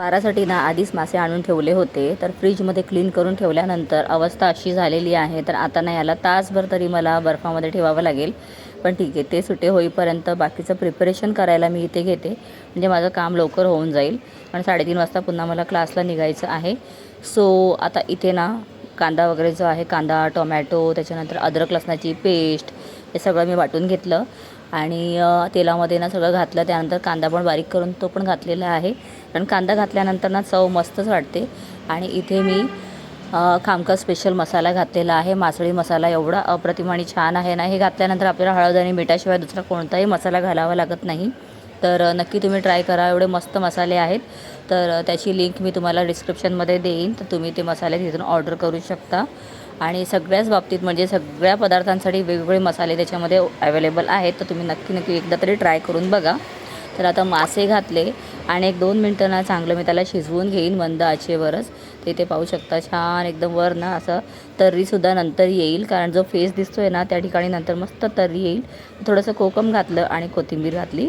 वारासाठी ना आधीच मासे आणून ठेवले होते तर फ्रीजमध्ये क्लीन करून ठेवल्यानंतर अवस्था अशी झालेली आहे तर आता ना याला तासभर तरी मला बर्फामध्ये ठेवावं लागेल. पण ठीक आहे ते सुटे होईपर्यंत बाकीचं प्रिपरेशन करायला मी इथे घेते. म्हणजे माझं काम लवकर होऊन जाईल. आणि साडेतीन वाजता पुन्हा मला क्लासला निघायचं आहे. सो आता इथे ना कांदा वगैरे जो आहे कांदा टोमॅटो त्याच्यानंतर अद्रक लसणाची पेस्ट हे सगळं मी वाटून घेतलं. आणि तेलामध्ये ना सगळं घातलं. त्यानंतर कांदा पण बारीक करून तो पण घातलेला आहे. कारण कांदा घातल्यानंतर ना चव मस्तच वाटते. आणि इथे मी खामका स्पेशल मसाला घातलेला आहे. मासळी मसाला एवढा अप्रतिम आणि छान आहे ना. हे घातल्यानंतर आपल्याला हळद आणि मिठाशिवाय दुसरा कोणताही मसाला घालावा लागत नाही. तर नक्की तुम्ही ट्राय करा. एवढे मस्त मसाले आहेत. तर त्याची लिंक मी तुम्हाला डिस्क्रिप्शनमध्ये देईन. तर तुम्ही ते मसाले तिथून ऑर्डर करू शकता. आणि सगळ्याच बाबतीत म्हणजे सगळ्या पदार्थांसाठी वेगवेगळे मसाले त्याच्यामध्ये अवेलेबल आहेत तर तुम्ही नक्की नक्की एकदा तरी ट्राय करून बघा. तर आता मासे घातले आणि एक दोन मिनटं ना चांगलं मी त्याला शिजवून घेईन मंद आचेवरच. ते ते पाहू शकता छान एकदम वर ना असं तर्रीसुद्धा नंतर येईल कारण जो फेस दिसतो आहे ना त्या ठिकाणी नंतर मस्त तर्री येईल. थोडंसं कोकम घातलं आणि कोथिंबीर घातली.